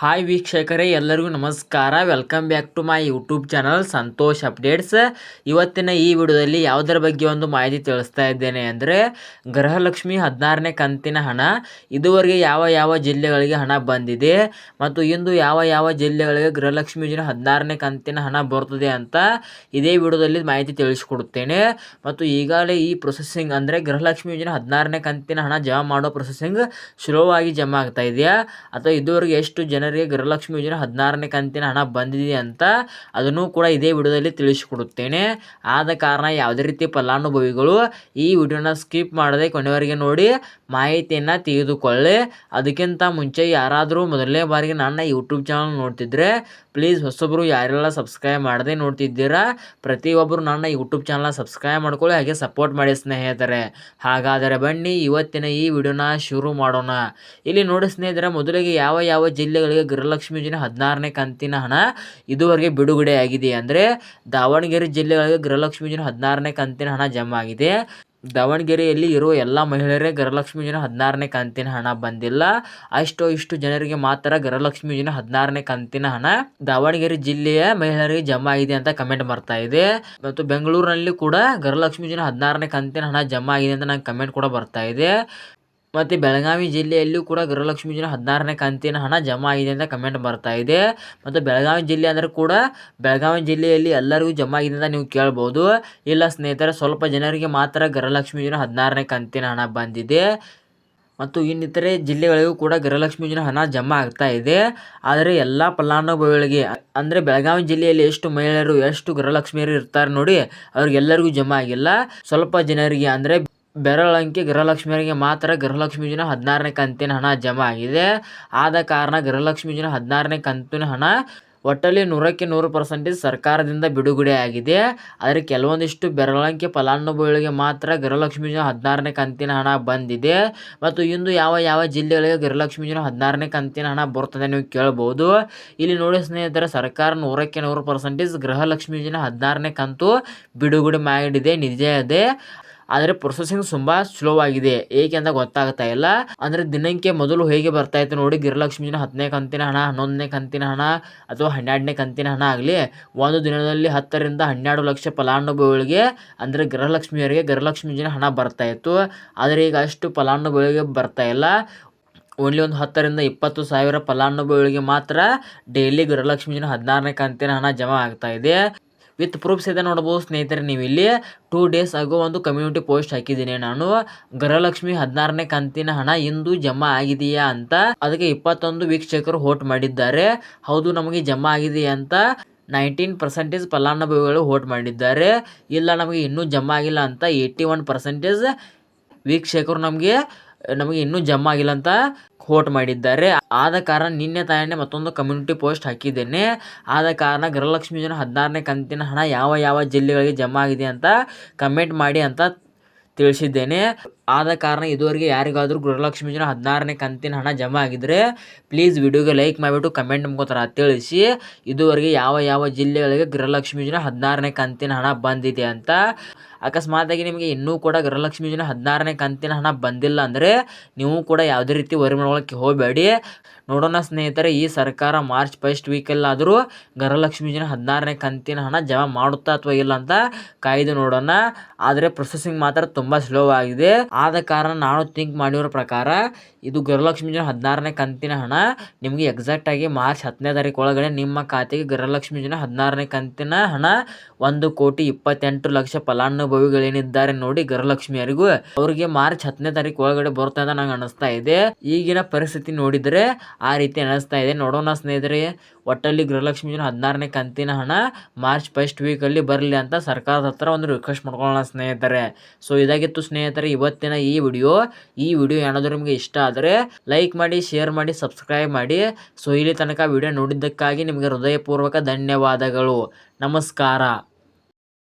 Hi ವೀಕ್ಷಕರೇ, ಎಲ್ಲರಿಗೂ ನಮಸ್ಕಾರ. Welcome back to my YouTube channel Santosh updates ಇವತ್ತಿನ ಈ ವಿಡಿಯೋದಲ್ಲಿ ಯಾವುದರ ಬಗ್ಗೆ ಒಂದು ಮಾಹಿತಿ ತಿಳಿಸ್ತಾ ಇದ್ದೇನೆ ಅಂದರೆ, ಗೃಹಲಕ್ಷ್ಮಿ ಹದಿನಾರನೇ ಕಂತಿನ ಹಣ. ಇದುವರೆಗೆ ಯಾವ ಯಾವ ಜಿಲ್ಲೆಗಳಿಗೆ ಹಣ ಬಂದಿದೆ ಮತ್ತು ಇಂದು ಯಾವ ಯಾವ ಜಿಲ್ಲೆಗಳಿಗೆ ಗೃಹಲಕ್ಷ್ಮಿ ಯೋಜನೆ ಹದಿನಾರನೇ ಕಂತಿನ ಹಣ ಬರ್ತದೆ ಅಂತ ಇದೇ ವಿಡಿಯೋದಲ್ಲಿ ಮಾಹಿತಿ ತಿಳಿಸ್ಕೊಡುತ್ತೇನೆ. ಮತ್ತು ಈಗಾಗಲೇ ಈ ಪ್ರೊಸೆಸಿಂಗ್ ಅಂದರೆ ಗೃಹಲಕ್ಷ್ಮಿ ಯೋಜನೆ ಹದಿನಾರನೇ ಕಂತಿನ ಹಣ ಜಮಾ ಮಾಡೋ ಪ್ರೊಸೆಸಿಂಗ್ ಸ್ಲೋ ಆಗಿ ಜಮಾ ಆಗ್ತಾ ಇದೆಯಾ? ಅಥವಾ ಇದುವರೆಗೆ ಎಷ್ಟು ಜನರಿಗೆ ಗೃಹಲಕ್ಷ್ಮಿ ಯೋಜನೆ ಹದಿನಾರನೇ ಕಂತಿನ ಹಣ ಬಂದಿದೆ ಅಂತ ಅದನ್ನು ಕೂಡ ಇದೇ ವಿಡಿಯೋದಲ್ಲಿ ತಿಳಿಸಿಕೊಡುತ್ತೇನೆ. ಆದ ಕಾರಣ ಯಾವುದೇ ರೀತಿ ಫಲಾನುಭವಿಗಳು ಈ ವಿಡಿಯೋನ ಸ್ಕಿಪ್ ಮಾಡದೆ ಕೊನೆಯವರೆಗೆ ನೋಡಿ ಮಾಹಿತಿಯನ್ನು ತೆಗೆದುಕೊಳ್ಳಿ ಅದಕ್ಕಿಂತ ಮುಂಚೆ ಯಾರಾದರೂ ಮೊದಲನೇ ಬಾರಿಗೆ ನನ್ನ ಯೂಟ್ಯೂಬ್ ಚಾನಲ್ ನೋಡ್ತಿದ್ರೆ ಪ್ಲೀಸ್ ಹೊಸೊಬ್ಬರು ಯಾರೆಲ್ಲ ಸಬ್ಸ್ಕ್ರೈಬ್ ಮಾಡದೆ ನೋಡ್ತಿದ್ದೀರಾ ಪ್ರತಿಯೊಬ್ಬರು ನನ್ನ ಯೂಟ್ಯೂಬ್ ಚಾನಲ್ನ ಸಬ್ಸ್ಕ್ರೈಬ್ ಮಾಡ್ಕೊಳ್ಳಿ, ಹಾಗೆ ಸಪೋರ್ಟ್ ಮಾಡಿ ಸ್ನೇಹಿತರೆ. ಹಾಗಾದರೆ ಬನ್ನಿ, ಇವತ್ತಿನ ಈ ವಿಡಿಯೋನ ಶುರು ಮಾಡೋಣ. ಇಲ್ಲಿ ನೋಡಿ ಸ್ನೇಹಿತರೆ, ಮೊದಲಿಗೆ ಯಾವ ಯಾವ ಜಿಲ್ಲೆಗಳಿಗೆ ಗೃಹಲಕ್ಷ್ಮಿ ಯೋಜನೆ ಹದಿನಾರನೇ ಕಂತಿನ ಹಣ ಇದುವರೆಗೆ ಬಿಡುಗಡೆ ಆಗಿದೆ ಅಂದರೆ ದಾವಣಗೆರೆ ಜಿಲ್ಲೆಗಳಿಗೆ ಗೃಹಲಕ್ಷ್ಮಿ ಯೋಜನೆ ಹದಿನಾರನೇ ಕಂತಿನ ಹಣ ಜಮಾ ದಾವಣಗೆರೆಯಲ್ಲಿ ಇರುವ ಎಲ್ಲ ಮಹಿಳೆಯರೇ ಗೃಹಲಕ್ಷ್ಮಿ ಯೋಜನೆ ಹದಿನಾರನೇ ಕಂತಿನ ಹಣ ಬಂದಿಲ್ಲ. ಅಷ್ಟೋ ಇಷ್ಟು ಜನರಿಗೆ ಮಾತ್ರ ಗೃಹಲಕ್ಷ್ಮಿ ಯೋಜನೆ ಹದಿನಾರನೇ ಕಂತಿನ ಹಣ ದಾವಣಗೆರೆ ಜಿಲ್ಲೆಯ ಮಹಿಳೆಯರಿಗೆ ಜಮಾ ಆಗಿದೆ ಅಂತ ಕಮೆಂಟ್ ಬರ್ತಾ ಇದೆ. ಮತ್ತು ಬೆಂಗಳೂರಿನಲ್ಲಿ ಕೂಡ ಗೃಹಲಕ್ಷ್ಮಿ ಯೋಜನೆ ಹದಿನಾರನೇ ಕಂತಿನ ಹಣ ಜಮಾ ಆಗಿದೆ ಅಂತ ನಂಗೆ ಕಮೆಂಟ್ ಕೂಡ ಬರ್ತಾ ಇದೆ. ಮತ್ತು ಬೆಳಗಾವಿ ಜಿಲ್ಲೆಯಲ್ಲೂ ಕೂಡ ಗೃಹಲಕ್ಷ್ಮಿ ಯೋಜನೆ ಹದಿನಾರನೇ ಕಂತಿನ ಹಣ ಜಮಾ ಆಗಿದೆ ಅಂತ ಕಮೆಂಟ್ ಬರ್ತಾ ಇದೆ. ಮತ್ತು ಬೆಳಗಾವಿ ಜಿಲ್ಲೆ ಅಂದರೆ ಕೂಡ ಬೆಳಗಾವಿ ಜಿಲ್ಲೆಯಲ್ಲಿ ಎಲ್ಲರಿಗೂ ಜಮಾ ಆಗಿದೆ ಅಂತ ನೀವು ಕೇಳ್ಬೋದು. ಇಲ್ಲ ಸ್ನೇಹಿತರೆ, ಸ್ವಲ್ಪ ಜನರಿಗೆ ಮಾತ್ರ ಗೃಹಲಕ್ಷ್ಮಿ ಯೋಜನೆ ಹದಿನಾರನೇ ಕಂತಿನ ಹಣ ಬಂದಿದೆ. ಮತ್ತು ಇನ್ನಿತರೆ ಜಿಲ್ಲೆಗಳಿಗೂ ಕೂಡ ಗೃಹಲಕ್ಷ್ಮಿ ಯೋಜನೆ ಹಣ ಜಮಾ ಆಗ್ತಾ ಇದೆ. ಆದರೆ ಎಲ್ಲ ಫಲಾನುಭವಿಗಳಿಗೆ, ಅಂದರೆ ಬೆಳಗಾವಿ ಜಿಲ್ಲೆಯಲ್ಲಿ ಎಷ್ಟು ಮಹಿಳೆಯರು, ಎಷ್ಟು ಗೃಹಲಕ್ಷ್ಮಿಯರು ಇರ್ತಾರೆ ನೋಡಿ, ಅವ್ರಿಗೆಲ್ಲರಿಗೂ ಜಮಾ ಆಗಿಲ್ಲ. ಸ್ವಲ್ಪ ಜನರಿಗೆ ಅಂದರೆ ಬೆರಳಂಕಿ ಗೃಹಲಕ್ಷ್ಮಿಯರಿಗೆ ಮಾತ್ರ ಗೃಹಲಕ್ಷ್ಮಿ ಯೋಜನೆ ಹದಿನಾರನೇ ಕಂತಿನ ಹಣ ಜಮಾ ಆಗಿದೆ. ಆದ ಕಾರಣ ಗೃಹಲಕ್ಷ್ಮಿ ಯೋಜನೆ ಹದಿನಾರನೇ ಕಂತಿನ ಹಣ ಒಟ್ಟಲ್ಲಿ ನೂರಕ್ಕೆ ನೂರು ಪರ್ಸೆಂಟೇಜ್ ಸರ್ಕಾರದಿಂದ ಬಿಡುಗಡೆ ಆಗಿದೆ. ಆದರೆ ಕೆಲವೊಂದಿಷ್ಟು ಬೆರಳಂಕಿ ಫಲಾನುಭವಿಗಳಿಗೆ ಮಾತ್ರ ಗೃಹಲಕ್ಷ್ಮಿ ಯೋಜನೆ ಹದಿನಾರನೇ ಕಂತಿನ ಹಣ ಬಂದಿದೆ. ಮತ್ತು ಇಂದು ಯಾವ ಯಾವ ಜಿಲ್ಲೆಗಳಿಗೆ ಗೃಹಲಕ್ಷ್ಮಿ ಯೋಜನೆ ಹದಿನಾರನೇ ಕಂತಿನ ಹಣ ಬರ್ತದೆ ನೀವು ಕೇಳ್ಬೋದು. ಇಲ್ಲಿ ನೋಡಿ ಸ್ನೇಹಿತರೆ, ಸರ್ಕಾರ ನೂರಕ್ಕೆ ನೂರು ಪರ್ಸೆಂಟೇಜ್ ಗೃಹಲಕ್ಷ್ಮಿ ಯೋಜನೆ ಹದಿನಾರನೇ ಕಂತು ಬಿಡುಗಡೆ ಮಾಡಿದೆ. ನಿಜ ಇದೆ ಆದರೆ ಪ್ರೊಸೆಸಿಂಗ್ ತುಂಬ ಸ್ಲೋ ಆಗಿದೆ. ಏಕೆ ಅಂತ ಗೊತ್ತಾಗ್ತಾ ಇಲ್ಲ. ಅಂದರೆ ದಿನಕ್ಕೆ ಮೊದಲು ಹೇಗೆ ಬರ್ತಾ ಇತ್ತು ನೋಡಿ ಗೃಹಲಕ್ಷ್ಮಿ ಹತ್ತನೇ ಕಂತಿನ ಹಣ, ಹನ್ನೊಂದನೇ ಕಂತಿನ ಹಣ ಅಥವಾ ಹನ್ನೆರಡನೇ ಕಂತಿನ ಹಣ ಆಗಲಿ, ಒಂದು ದಿನದಲ್ಲಿ ಹತ್ತರಿಂದ ಹನ್ನೆರಡು ಲಕ್ಷ ಫಲಾನುಭವಿಗಳಿಗೆ, ಅಂದರೆ ಗೃಹಲಕ್ಷ್ಮಿಯರಿಗೆ ಗೃಹಲಕ್ಷ್ಮಿ ಯೋಜನೆ ಹಣ ಬರ್ತಾ ಇತ್ತು. ಆದರೆ ಈಗ ಅಷ್ಟು ಫಲಾನುಭವಿಗಳಿಗೆ ಬರ್ತಾ ಇಲ್ಲ. ಓನ್ಲಿ ಒಂದು ಹತ್ತರಿಂದ ಇಪ್ಪತ್ತು ಸಾವಿರ ಫಲಾನುಭವಿಗಳಿಗೆ ಮಾತ್ರ ಡೈಲಿ ಗೃಹಲಕ್ಷ್ಮಿ ಜನ ಹದಿನಾರನೇ ಕಂತಿನ ಹಣ ಜಮಾ ಆಗ್ತಾ ಇದೆ. ವಿತ್ ಪ್ರೂಫ್ಸ್ ಇದೆ ನೋಡ್ಬೋದು ಸ್ನೇಹಿತರೆ, ನೀವು ಇಲ್ಲಿ ಟೂ ಡೇಸ್ ಆಗೋ ಒಂದು ಕಮ್ಯುನಿಟಿ ಪೋಸ್ಟ್ ಹಾಕಿದ್ದೀನಿ. ನಾನು ಗೃಹಲಕ್ಷ್ಮಿ ಹದಿನಾರನೇ ಕಂತಿನ ಹಣ ಇಂದು ಜಮಾ ಆಗಿದೆಯಾ ಅಂತ, ಅದಕ್ಕೆ ಇಪ್ಪತ್ತೊಂದು ವೀಕ್ಷಕರು ಹೋಟ್ ಮಾಡಿದ್ದಾರೆ. ಹೌದು, ನಮಗೆ ಜಮಾ ಆಗಿದೆಯಾ ಅಂತ ನೈನ್ಟೀನ್ ಪರ್ಸೆಂಟೇಜ್ ಫಲಾನುಭವಿಗಳು ಹೋಟ್ ಮಾಡಿದ್ದಾರೆ. ಇಲ್ಲ, ನಮಗೆ ಇನ್ನೂ ಜಮಾ ಆಗಿಲ್ಲ ಅಂತ ಏಯ್ಟಿ ಒನ್ ಪರ್ಸೆಂಟೇಜ್ ವೀಕ್ಷಕರು ನಮಗೆ ನಮಗೆ ಇನ್ನೂ ಜಮಾ ಆಗಿಲ್ಲ ಅಂತ ಕೋಟ್ ಮಾಡಿದ್ದಾರೆ. ಆದ ಕಾರಣ ನಿನ್ನೆ ತಾನೇ ಮತ್ತೊಂದು ಕಮ್ಯುನಿಟಿ ಪೋಸ್ಟ್ ಹಾಕಿದ್ದೇನೆ. ಆದ ಕಾರಣ ಗೃಹಲಕ್ಷ್ಮಿ ಯೋಜನೆ ಹದಿನಾರನೇ ಕಂತಿನ ಹಣ ಯಾವ ಯಾವ ಜಿಲ್ಲೆಗಳಿಗೆ ಜಮಾ ಆಗಿದೆ ಅಂತ ಕಮೆಂಟ್ ಮಾಡಿ ಅಂತ ತಿಳಿಸಿದ್ದೇನೆ. ಆದ ಕಾರಣ ಇದುವರೆಗೆ ಯಾರಿಗಾದರೂ ಗೃಹಲಕ್ಷ್ಮಿ ಯೋಜನೆ ಹದಿನಾರನೇ ಕಂತಿನ ಹಣ ಜಮಾ ಆಗಿದ್ರೆ ಪ್ಲೀಸ್ ವಿಡಿಯೋಗೆ ಲೈಕ್ ಮಾಡಿಬಿಟ್ಟು ಕಮೆಂಟ್ ಮುಖಾಂತರ ತಿಳಿಸಿ. ಇದುವರೆಗೆ ಯಾವ ಯಾವ ಜಿಲ್ಲೆಗಳಿಗೆ ಗೃಹಲಕ್ಷ್ಮಿ ಯೋಜನೆ ಹದಿನಾರನೇ ಕಂತಿನ ಹಣ ಬಂದಿದೆ ಅಂತ. ಅಕಸ್ಮಾತಾಗಿ ನಿಮಗೆ ಇನ್ನೂ ಕೂಡ ಗೃಹಲಕ್ಷ್ಮಿ ಯೋಜನೆ ಹದಿನಾರನೇ ಕಂತಿನ ಹಣ ಬಂದಿಲ್ಲ ಅಂದರೆ ನೀವು ಕೂಡ ಯಾವುದೇ ರೀತಿ ವರಿ ಹೋಗಬೇಡಿ. ನೋಡೋಣ ಸ್ನೇಹಿತರೆ, ಈ ಸರ್ಕಾರ ಮಾರ್ಚ್ ಫಸ್ಟ್ ವೀಕಲ್ಲಾದರೂ ಗೃಹಲಕ್ಷ್ಮಿ ಯೋಜನೆ ಹದಿನಾರನೇ ಕಂತಿನ ಹಣ ಜಮಾ ಮಾಡುತ್ತಾ ಅಥವಾ ಇಲ್ಲ ಅಂತ ಕಾಯ್ದು ನೋಡೋಣ. ಆದರೆ ಪ್ರೊಸೆಸಿಂಗ್ ಮಾತ್ರ ತುಂಬ ಸ್ಲೋ ಆಗಿದೆ. ಆದ ಕಾರಣ ನಾನು ಥಿಂಕ್ ಮಾಡಿರೋ ಪ್ರಕಾರ ಇದು ಗೃಹಲಕ್ಷ್ಮಿ ಯೋಜನೆ ಹದಿನಾರನೇ ಕಂತಿನ ಹಣ. ನಿಮಗೆ ಎಕ್ಸಾಕ್ಟ್ ಆಗಿ ಮಾರ್ಚ್ ಹತ್ತನೇ ತಾರೀಕು ಒಳಗಡೆ ನಿಮ್ಮ ಖಾತೆಗೆ ಗೃಹಲಕ್ಷ್ಮಿ ಹದಿನಾರನೇ ಕಂತಿನ ಹಣ ಒಂದು ಕೋಟಿ ಇಪ್ಪತ್ತೆಂಟು ಲಕ್ಷ ಫಲಾನುಭವಿಗಳೇನಿದ್ದಾರೆ ನೋಡಿ ಗೃಹಲಕ್ಷ್ಮಿಯರಿಗೂ ಅವರಿಗೆ ಮಾರ್ಚ್ ಹತ್ತನೇ ತಾರೀಕು ಒಳಗಡೆ ಬರುತ್ತೆ ಅಂತ ನಂಗೆ ಅನಿಸ್ತಾ ಇದೆ. ಈಗಿನ ಪರಿಸ್ಥಿತಿ ನೋಡಿದರೆ ಆ ರೀತಿ ಅನಿಸ್ತಾ ಇದೆ. ನೋಡೋಣ ಸ್ನೇಹಿತರೆ, ಒಟ್ಟಲ್ಲಿ ಗೃಹಲಕ್ಷ್ಮಿ ಯೋಜನೆ ಹದಿನಾರನೇ ಕಂತಿನ ಹಣ ಮಾರ್ಚ್ ಫಸ್ಟ್ ವೀಕಲ್ಲಿ ಬರಲಿ ಅಂತ ಸರ್ಕಾರದ ಹತ್ರ ಒಂದು ರಿಕ್ವೆಸ್ಟ್ ಮಾಡ್ಕೊಳ್ಳೋಣ ಸ್ನೇಹಿತರೆ. ಸೊ ಇದಾಗಿತ್ತು ಸ್ನೇಹಿತರೆ, ಇವತ್ತಿನ ಈ ವಿಡಿಯೋ ಈ ವಿಡಿಯೋ ಏನಾದರೂ ನಿಮಗೆ ಇಷ್ಟ ಆದರೆ ಲೈಕ್ ಮಾಡಿ ಶೇರ್ ಮಾಡಿ ಸಬ್ಸ್ಕ್ರೈಬ್ ಮಾಡಿ. ಸೊ ಇಲ್ಲಿ ತನಕ ವಿಡಿಯೋ ನೋಡಿದ್ದಕ್ಕಾಗಿ ನಿಮಗೆ ಹೃದಯಪೂರ್ವಕ ಧನ್ಯವಾದಗಳು. ನಮಸ್ಕಾರ.